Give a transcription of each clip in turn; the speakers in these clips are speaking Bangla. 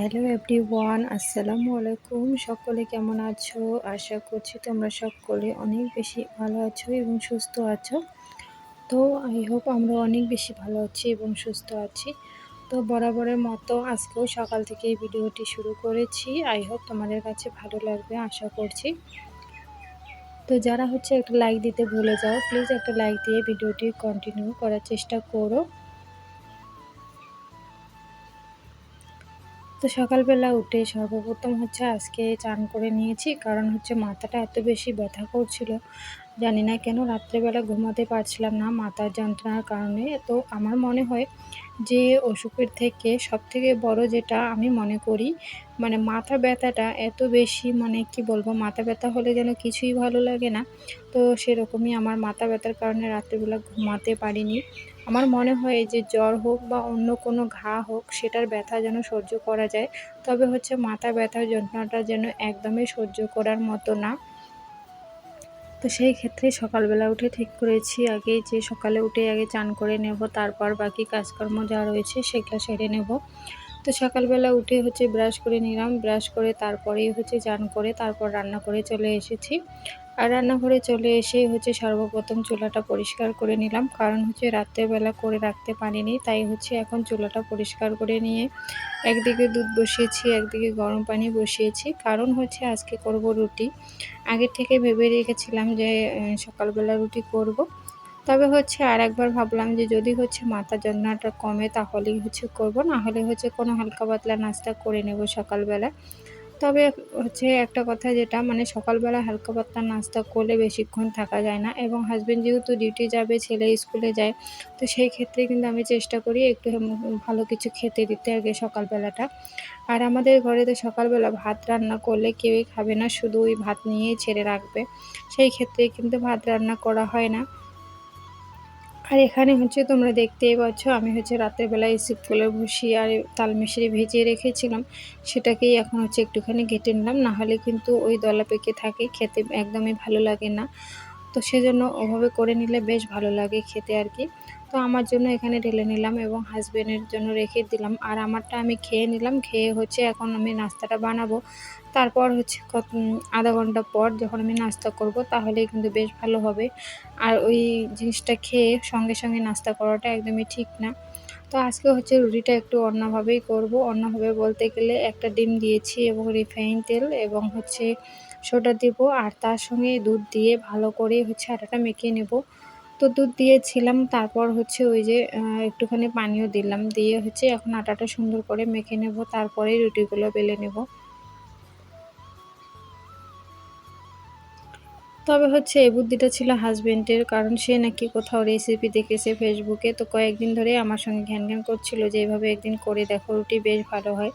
হ্যালো এভরিওয়ান আসসালামু আলাইকুম সকলে কেমন আছো? আশা করছি তোমরা সকলে অনেক বেশি ভালো আছো এবং সুস্থ আছো। তো আই হোপ আমরা অনেক বেশি ভালো আছি এবং সুস্থ আছি। তো, বরাবরের মতো আজকেও সকাল থেকে এই ভিডিওটি শুরু করেছি। আই হোপ তোমাদের কাছে ভালো লাগবে, আশা করছি। তো, যারা হচ্ছে একটা লাইক দিতে ভুলে যাও প্লিজ একটা লাইক দিয়ে ভিডিওটি কন্টিনিউ করার চেষ্টা করো। তো সকালবেলা উঠে সর্বপ্রথম হচ্ছে আজকে চান করে নিয়েছি, কারণ হচ্ছে মাথাটা এত বেশি ব্যথা করছিল। জানি না কেন রাত্রেবেলা ঘুমাতে পারছিলাম না মাথার যন্ত্রণার কারণে। তো আমার মনে হয় যে অসুখের থেকে সবথেকে বড় যেটা আমি মনে করি মানে মাথা ব্যথাটা এত বেশি মানে কি বলব, মাথা ব্যথা হলে যেন কিছুই ভালো লাগে না। তো সেরকমই আমার মাথা ব্যথার কারণে রাত্রেবেলা ঘুমাতে পারিনি। আমার মনে হয় যে জ্বর হোক বা অন্য কোনো ঘা হোক, সেটার ব্যথা যেন সহ্য করা যায়। তবে হচ্ছে মাথা ব্যথার যন্ত্রণাটা যেন একদমই সহ্য করার মতো না। তো সেই ক্ষেত্রে সকালবেলা উঠে ঠিক করেছি, আগে যে সকালে উঠে আগে চান করে নেব, তারপর বাকি কাজকর্ম যা রয়েছে সেগুলো সেরে নেব। তো সকালবেলা উঠে হচ্ছে ব্রাশ করে নিলাম। ব্রাশ করে তারপরেই হচ্ছে চান করে তারপর রান্না করে চলে এসেছি। আর রান্নাঘরে চলে এসে হচ্ছে সর্বপ্রথম চুলাটা পরিষ্কার করে নিলাম। কারণ হচ্ছে রাত্রেবেলা করে রাখতে পারিনি, তাই হচ্ছে এখন চুলাটা পরিষ্কার করে নিয়ে একদিকে দুধ বসিয়েছি, একদিকে গরম পানি বসিয়েছি। কারণ হচ্ছে আজকে করব রুটি। আগে থেকে ভেবে রেখেছিলাম যে সকালবেলা রুটি করব। তবে হচ্ছে আর একবার ভাবলাম যে যদি হচ্ছে মাথা যন্ত্রণাটা কমে তাহলেই হচ্ছে করব, না হলে হচ্ছে কোনো হালকা পাতলা নাস্তা করে নেব সকালবেলা। তবে হচ্ছে একটা কথা যেটা মানে সকালবেলা হালকা পাতলা নাস্তা করলে বেশিক্ষণ থাকা যায় না এবং হাজব্যান্ড যেহেতু ডিউটি যাবে, ছেলে স্কুলে যায়, তো সেই ক্ষেত্রে কিন্তু আমি চেষ্টা করি একটু ভালো কিছু খেতে দিতে আগে সকালবেলাটা। আর আমাদের ঘরে তো সকালবেলা ভাত রান্না করলে কেউই খাবে না, শুধু ওই ভাত নিয়েই ছেড়ে রাখবে। সেই ক্ষেত্রে কিন্তু ভাত রান্না করা হয় না। আর এখানে হচ্ছে তোমরা দেখতেই পাচ্ছ, আমি হচ্ছে রাতের বেলায় শিবফুলের ভুসি আর তাল মিশিয়ে ভেজিয়ে রেখেছিলাম, সেটাকেই এখন হচ্ছে একটুখানি ঘেটে নিলাম নাহলে কিন্তু ওই দলা পেকে থাকে, খেতে একদমই ভালো লাগে না। তো সেজন্য ওভাবে করে নিলে বেশ ভালো লাগে খেতে আর কি। তো আমার জন্য এখানে ঢেলে নিলাম এবং হাজব্যান্ডের জন্য রেখে দিলাম। আর আমারটা আমি খেয়ে নিলাম, খেয়ে হচ্ছে এখন আমি নাস্তাটা বানাবো। তারপর হচ্ছে কত আধা ঘণ্টা পর যখন আমি নাস্তা করব তাহলেই কিন্তু বেশ ভালো হবে। আর ওই জিনিসটা খেয়ে সঙ্গে সঙ্গে নাস্তা করাটা একদমই ঠিক না। তো আজকে হচ্ছে রুটিটা একটু অন্যভাবেই করব। অন্যভাবে বলতে গেলে একটা ডিম দিয়েছি এবং রিফাইন তেল এবং হচ্ছে সোডা দেব। আর তার সঙ্গে দুধ দিয়ে ভালো করে হচ্ছে আটাটা মেখে নেব। তো দুধ দিয়েছিলাম, তারপর হচ্ছে ওই যে একটুখানি পানিও দিলাম, দিয়ে হচ্ছে এখন আটাটা সুন্দর করে মেখে নেব, তারপরেই রুটিগুলো বেলে নেব। তবে হচ্ছে এই বুদ্ধিটা ছিল হাজব্যান্ডের কারণ সে নাকি কোথাও রেসিপি দেখেছে ফেসবুকে তো কয়েকদিন ধরে আমার সঙ্গে ঘ্যান ঘ্যান করছিল যে, এইভাবে একদিন করে দেখো, রুটি বেশ ভালো হয়।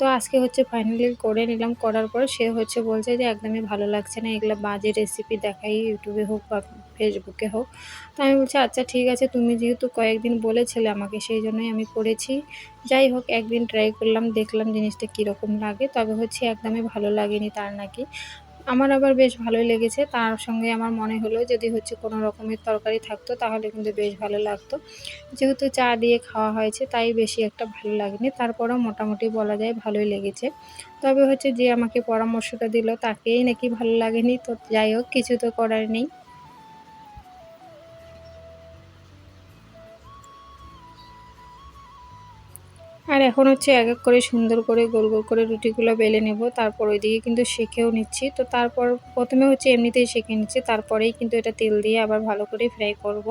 তো আজকে হচ্ছে ফাইনালি করে নিলাম, করার পর সে হচ্ছে বলছে যে একদমই ভালো লাগছে না, এগুলো বাজে রেসিপি দেখাই ইউটিউবে হোক বা ফেসবুকে হোক। তো আমি বলছি আচ্ছা ঠিক আছে, তুমি যেহেতু কয়েকদিন বলেছিলে আমাকে, সেই জন্যই আমি করেছি। যাই হোক, একদিন ট্রাই করলাম, দেখলাম জিনিসটা কীরকম লাগে, তবে হচ্ছে একদমই ভালো লাগেনি তার নাকি। আমার আবার বেশ ভালোই লেগেছে। তার সঙ্গে আমার মনে হলো যদি হচ্ছে কোনো রকমের তরকারি থাকতো তাহলে কিন্তু বেশ ভালো লাগতো। যেহেতু চা দিয়ে খাওয়া হয়েছে তাই বেশি একটা ভালো লাগেনি। তারপরও মোটামুটি বলা যায় ভালোই লেগেছে। তবে হচ্ছে যে আমাকে পরামর্শটা দিল তাকেই নাকি ভালো লাগেনি। তো যাই হোক, কিছু তো করার নেই। আর এখন হচ্ছে এক এক করে সুন্দর করে গোল গোল করে রুটিগুলো বেলে নেব। তারপর ওইদিকে কিন্তু শেখেও নিচ্ছি। তো তারপর প্রথমে হচ্ছে এমনিতেই শেখে নিচ্ছি। তারপরেই কিন্তু এটা তেল দিয়ে আবার ভালো করে ফ্রাই করব।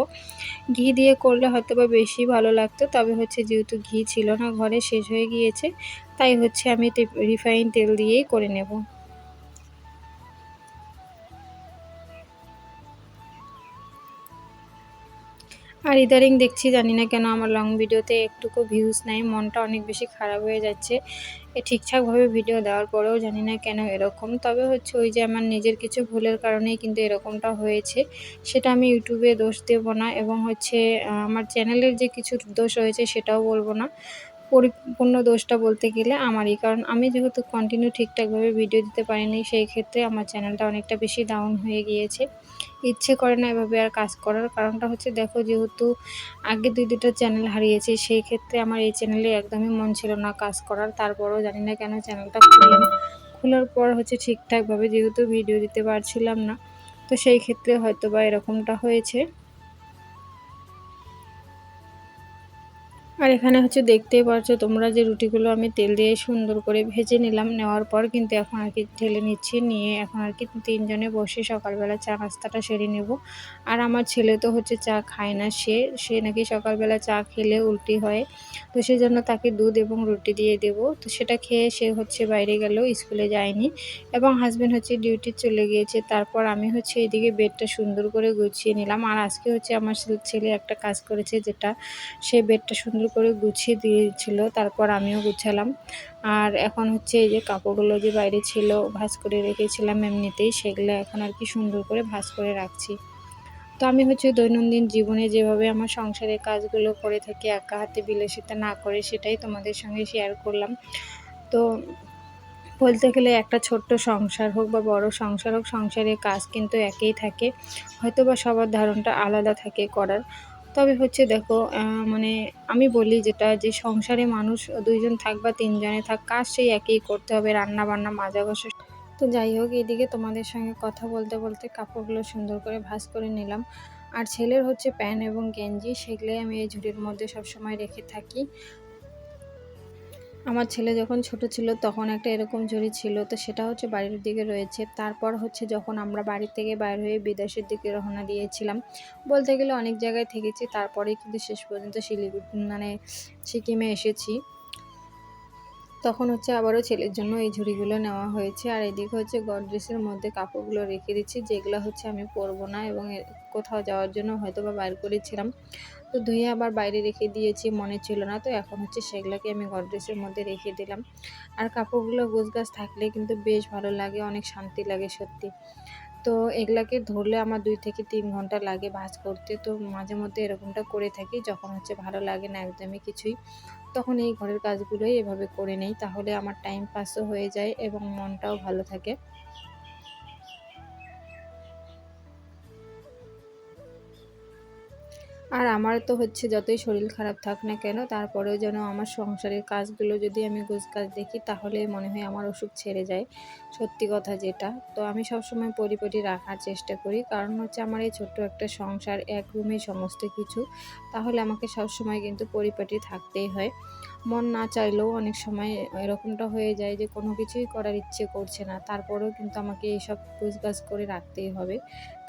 ঘি দিয়ে করলে হয়তো বা বেশি ভালো লাগতো, তবে হচ্ছে যেহেতু ঘি ছিল না, ঘরে শেষ হয়ে গিয়েছে, তাই হচ্ছে আমি রিফাইন তেল দিয়েই করে নেব। আর ইদারিং দেখছি, জানি না কেন আমার লং ভিডিওতে একটুকু ভিউজ নাই, মনটা অনেক বেশি খারাপ হয়ে যাচ্ছে। এ ঠিকঠাকভাবে ভিডিও দেওয়ার পরেও জানি না কেন এরকম। তবে হচ্ছে ওই যে আমার নিজের কিছু ভুলের কারণেই কিন্তু এরকমটা হয়েছে। সেটা আমি ইউটিউবে দোষ দেব না এবং হচ্ছে আমার চ্যানেলের যে কিছু দোষ হয়েছে সেটাও বলব না। পরিপূর্ণ দোষটা বলতে গেলে আমারই। কারণ আমি যেহেতু কন্টিনিউ ঠিকঠাকভাবে ভিডিও দিতে পারিনি, সেই ক্ষেত্রে আমার চ্যানেলটা অনেকটা বেশি ডাউন হয়ে গিয়েছে। ইচ্ছে করে না এভাবে আর কাজ করার। কারণটা হচ্ছে দেখো, যেহেতু আগে দুই দুটো চ্যানেল হারিয়েছি, সেই ক্ষেত্রে আমার এই চ্যানেলে একদমই মন ছিল না কাজ করার। তারপরও জানি না কেন চ্যানেলটা খুললাম খোলার পর হচ্ছে ঠিকঠাকভাবে যেহেতু ভিডিও দিতে পারছিলাম না, তো সেই ক্ষেত্রে হয়তো বা এরকমটা হয়েছে। আর এখানে হচ্ছে দেখতেই পারছ তোমরা যে রুটিগুলো আমি তেল দিয়ে সুন্দর করে ভেজে নিলাম, নেওয়ার পর কিন্তু এখন আর কি ঢেলে নিচ্ছি, নিয়ে এখন আর কি তিনজনে বসে সকালবেলা চা নাস্তাটা সেরে নেব। আর আমার ছেলে তো হচ্ছে চা খায় না, সে সে নাকি সকালবেলা চা খেলে উল্টি হয়, তো সেই জন্য তাকে দুধ এবং রুটি দিয়ে দেব। তো সেটা খেয়ে সে হচ্ছে বাইরে গেল, স্কুলে যায়নি এবং হাজব্যান্ড হচ্ছে ডিউটি চলে গিয়েছে, তারপর আমি হচ্ছে এদিকে বেডটা সুন্দর করে গুছিয়ে নিলাম। আর আজকে হচ্ছে আমার ছেলে একটা কাজ করেছে, যেটা সে বেডটা সুন্দর গুছিয়ে দিয়েছিল, তারপর আমিও গুছালাম। আর এখন হচ্ছে এই যে কাপড়গুলো যে বাইরে ছিল ভাজ করে রেখেছিলাম এমনিতেই, সেগুলো এখন আর কি সুন্দর করে ভাজ করে রাখছি। তো আমি হচ্ছে দৈনন্দিন জীবনে যেভাবে আমার সংসারের কাজগুলো করে থাকি, একা হাতে বিলাসিতা না করে, সেটাই তোমাদের সঙ্গে শেয়ার করলাম। তো বলতে গেলে একটা ছোট্ট সংসার হোক বা বড় সংসার হোক, সংসারের কাজ কিন্তু একই থাকে। হয়তো বা সবার ধারণটা আলাদা থাকে করার। তবে হচ্ছে দেখো মানে আমি বলি যেটা যে সংসারে মানুষ দুইজন থাক বা তিনজনে থাক, কাজ সেই একই করতে হবে রান্না বান্না মাজা ঘষা তো যাই হোক, এদিকে তোমাদের সঙ্গে কথা বলতে বলতে কাপড়গুলো সুন্দর করে ভাজ করে নিলাম। আর ছেলের হচ্ছে প্যান্ট এবং গেঞ্জি, সেগুলোই আমি এই ঝুড়ির মধ্যে সবসময় রেখে থাকি। আমার ছেলে যখন ছোট ছিল তখন একটা এরকম ঝুড়ি ছিল, তো সেটা হচ্ছে বাড়ির দিকে রয়েছে। তারপর হচ্ছে যখন আমরা বাড়ি থেকে বাইর হয়ে বিদেশের দিকে রওনা দিয়েছিলাম, বলতে গেলে অনেক জায়গায় থেকেছি তারপরে কিন্তু শেষ পর্যন্ত শিলিগুড়ি মানে সিকিমে এসেছি। তখন হচ্ছে আবারও ছেলের জন্য এই ঝুড়িগুলো নেওয়া হয়েছে। আর এদিকে হচ্ছে গডরেজের মধ্যে কাপড়গুলো রেখে দিচ্ছি, যেগুলো হচ্ছে আমি পরবো না এবং কোথাও যাওয়ার জন্য হয়তো বা বাইর করেছিলাম। তো ধুয়ে আবার বাইরে রেখে দিয়েছি, মনে ছিল না। তো এখন হচ্ছে সেগুলোকে আমি গডরেজের মধ্যে রেখে দিলাম। আর কাপড়গুলো গোছ গাছ থাকলে কিন্তু বেশ ভালো লাগে, অনেক শান্তি লাগে সত্যি। তো এগুলাকে ধরলে আমার দুই থেকে তিন ঘণ্টা লাগে ভাজ করতে। তো মাঝে মধ্যে এরকমটা করে থাকি, যখন হচ্ছে ভালো লাগে না একদমই কিছুই, তখন এই ঘরের কাজগুলোই এভাবে করে নেই। তাহলে আমার টাইম পাসও হয়ে যায় এবং মনটাও ভালো থাকে। আর আমার তো হচ্ছে যতই শরীর খারাপ থাক না কেন, তারপরেও যেন আমার সংসারের কাজগুলো যদি আমি গোজ কাজ দেখি, তাহলে মনে হয় আমার অসুখ ছেড়ে যায়। সত্যি কথা যেটা। তো আমি সবসময় পরিপাটি রাখার চেষ্টা করি। কারণ হচ্ছে আমার এই ছোট্ট একটা সংসার, এক রুমে সমস্ত কিছু, তাহলে আমাকে সবসময় কিন্তু পরিপাটি থাকতেই হয়। মন না চাইলেও অনেক সময় এরকমটা হয়ে যায় যে কোনো কিছুই করার ইচ্ছে করছে না। তারপরেও কিন্তু আমাকে এইসব গাছ করে রাখতেই হবে।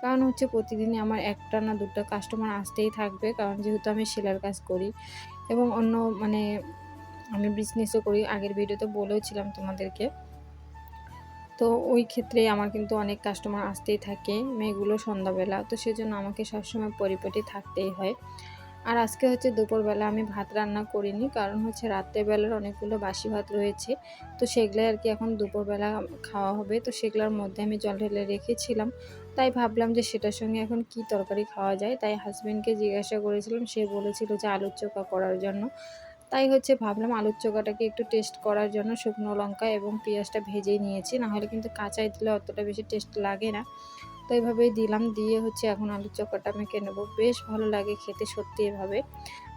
কারণ হচ্ছে প্রতিদিনই আমার একটা না দুটো কাস্টমার আসতেই থাকবে, কারণ যেহেতু আমি সেলার কাজ করি এবং অন্য মানে আমি বিজনেসও করি। আগের ভিডিওতে বলেওছিলাম তোমাদেরকে। তো ওই ক্ষেত্রে আমার কিন্তু অনেক কাস্টমার আসতেই থাকে, মেয়েগুলো সন্ধ্যাবেলা। তো সেজন্য আমাকে সবসময় পরিপাটি থাকতেই হয়। আর আজকে হচ্ছে দুপুরবেলা আমি ভাত রান্না করিনি, কারণ হচ্ছে রাত্রেবেলার অনেকগুলো বাসি ভাত রয়েছে। তো সেগুলোই আর কি এখন দুপুরবেলা খাওয়া হবে। তো সেগুলোর মধ্যে আমি জল ঢেলে রেখেছিলাম। তাই ভাবলাম যে সেটার সঙ্গে এখন কি তরকারি খাওয়া যায়। তাই হাজব্যান্ডকে জিজ্ঞাসা করেছিলাম, সে বলেছিল যে আলুর চোখা করার জন্য। তাই হচ্ছে ভাবলাম আলুর চোখাটাকে একটু টেস্ট করার জন্য শুকনো লঙ্কা এবং পেঁয়াজটা ভেজেই নিয়েছি। নাহলে কিন্তু কাঁচাই দিলে অতটা বেশি টেস্ট লাগে না। তো এইভাবেই দিলাম। দিয়ে হচ্ছে এখন আলুর চোখাটা মেখে নেব। বেশ ভালো লাগে খেতে সত্যি এভাবে।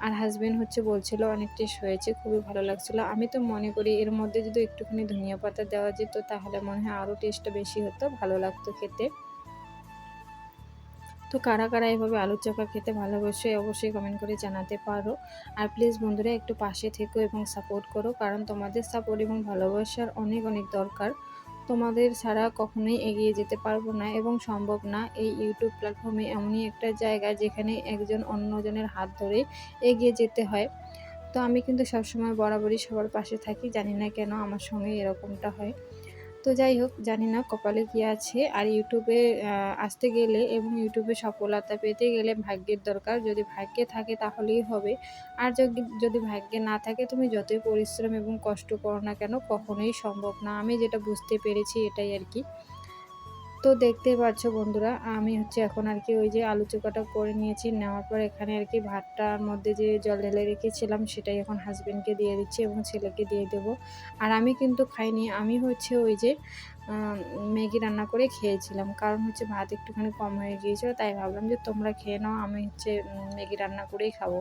আর হাজব্যান্ড হচ্ছে বলছিল, অনেক টেস্ট হয়েছে, খুবই ভালো লাগছিল। আমি তো মনে করি এর মধ্যে যদি একটুখানি ধনিয়া পাতা দেওয়া যেত, তাহলে মনে হয় আরও টেস্টটা বেশি হতো, ভালো লাগতো খেতে। তো কারা কারা এভাবে আলুর চকা খেতে ভালোবাসে, অবশ্যই কমেন্ট করে জানাতে পারো। আর প্লিজ বন্ধুরা, একটু পাশে থেকো এবং সাপোর্ট করো, কারণ তোমাদের সাপোর্ট এবং ভালোবাসার অনেক অনেক দরকার। তোমাদের ছাড়া কখনোই এগিয়ে যেতে পারব না এবং সম্ভব না। এই ইউটিউব প্ল্যাটফর্মে এমনই একটা জায়গা যেখানে একজন অন্যজনের হাত ধরে এগিয়ে যেতে হয়। তো আমি কিন্তু সবসময় বরাবরই সবার পাশে থাকি, জানি না কেন আমার সঙ্গে এরকমটা হয়। তো যাই হোক, জানি না কপালে কি আছে। আর ইউটিউবে আসতে গেলে এবং ইউটিউবে সফলতা পেতে গেলে ভাগ্যের দরকার। যদি ভাগ্যে থাকে তাহলেই হবে। আর যদি ভাগ্যে না থাকে, তুমি যতই পরিশ্রম এবং কষ্ট করো না কেন, কখনোই সম্ভব না। আমি যেটা বুঝতে পেরেছি এটাই আর কি। তো দেখতেই পাচ্ছ বন্ধুরা, আমি হচ্ছে এখন আর কি ওই যে আলু চোকাটা করে নিয়েছি, নেওয়ার পর এখানে আর কি ভাতটার মধ্যে যে জল ঢেলে রেখেছিলাম সেটাই এখন হাজবেন্ডকে দিয়ে দিচ্ছি এবং ছেলেকে দিয়ে দেবো। আর আমি কিন্তু খাইনি, আমি হচ্ছে ওই যে ম্যাগি রান্না করে খেয়েছিলাম, কারণ হচ্ছে ভাত একটুখানি কম হয়ে গিয়েছিল, তাই ভাবলাম যে তোমরা খেয়ে নাও, আমি হচ্ছে ম্যাগি রান্না করেই খাব।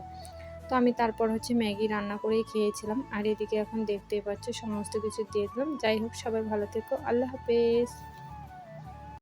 তো আমি তারপর হচ্ছে ম্যাগি রান্না করেই খেয়েছিলাম, আর এদিকে এখন দেখতেই পাচ্ছ সমস্ত কিছু দিয়ে দিলাম, যাই হোক সবাই ভালো থেকো, আল্লাহ হাফেজ।